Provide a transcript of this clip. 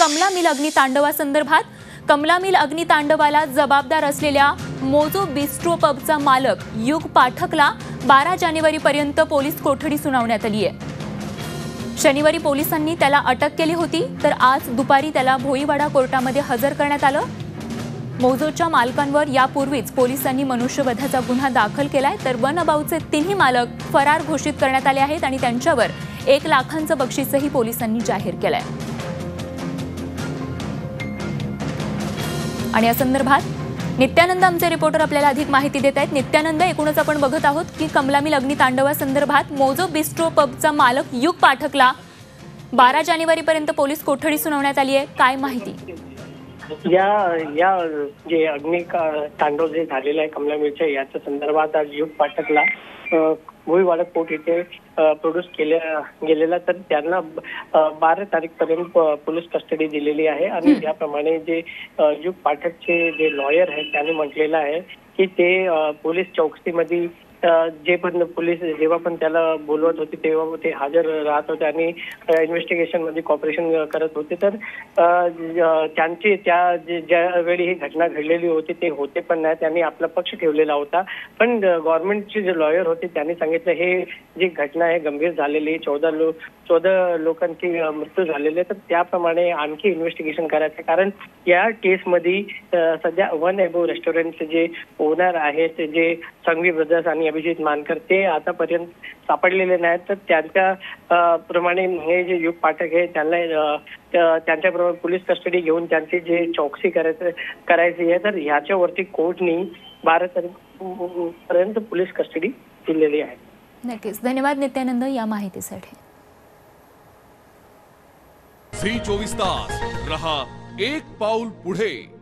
Kamala mill अग्नितांडवासंदर्भात Kamala mill अग्नितांडवाला जबाबदार असलेल्या मोजो बिस्ट्रो पबचा मालक युग पाठकला बारा जानेवारीपर्यंत पोलीस कोठडी सुनावण्यात आली आहे शनिवारी पोलिसांनी त्याला अटक केली होती तर आज दुपारी त्याला भोईवाडा कोर्टामध्ये हजर करण्यात आलं. मोजोच्या मालकांवर यापूर्वीच पोलिसांनी मनुष्यवधाचा गुन्हा दाखल केलाय तर वन अबाऊचे तिन्ही मालक फरार घोषित करण्यात आले आहेत आणि त्यांच्यावर एक लाखांचं बक्षीसही पोलिसांनी जाहीर केलं आहे आणि या संदर्भात नित्यानंद आमचे रिपोर्टर आपल्याला अधिक माहिती देत आहेत. नित्यानंद एकूणच आपण बघत आहोत की कमलामिल अग्नितांडवासंदर्भात मोजो बिस्ट्रो पबचा मालक युग पाठकला. बारा जानेवारीपर्यंत पोलीस कोठडी सुनावण्यात आली आहे. काय माहिती? या या जे अग्नि तांडव जे झालेलं आहे कमला मिरच्या याच्या संदर्भात आज युग पाठकला भुईवाडा कोर्ट इथे प्रोड्यूस केल्या गेलेला. तर त्यांना बारा तारीख पर्यंत पोलीस कस्टडी दिलेली आहे. आणि त्याप्रमाणे जे युग पाठकचे जे लॉयर आहेत त्यांनी म्हटलेलं आहे की ते पोलीस चौकशीमध्ये जे पण पोलीस जेव्हा पण त्याला बोलवत होते तेव्हा ते हजर राहत होते आणि इन्व्हेस्टिगेशनमध्ये कॉपरेशन करत होते. तर त्यांची त्या ज्या ज्यावेळी ही घटना घडलेली होती ते होते पण नाही. त्यांनी आपला पक्ष ठेवलेला होता. पण गव्हर्नमेंटचे जे लॉयर होते त्यांनी सांगितलं हे जी घटना आहे गंभीर झालेली चौदा लोक चौदा लोकांची मृत्यू झालेली आहे. तर त्याप्रमाणे आणखी इन्व्हेस्टिगेशन करायचं कारण या केसमध्ये सध्या वन एबो रेस्टॉरंटचे जे ओनर आहेत जे संघवी ब्रदर्स आणि अभिजित मानकर ते आतापर्यंत सापडलेले नाहीत. तर त्यांच्या प्रमाणे हे जे युग पाठक आहे त्यांना त्यांच्याबरोबर पोलीस कस्टडी घेऊन त्यांची जे चौकशी करायचं करायची आहे तर ह्याच्यावरती कोर्टनी बारा तारीख पर्यंत पोलीस कस्टडी दिलेली आहे. नक्कीच. धन्यवाद नित्यानंद या माहितीसाठी. झी चोवीस तास. रहा एक पाऊल पुढे.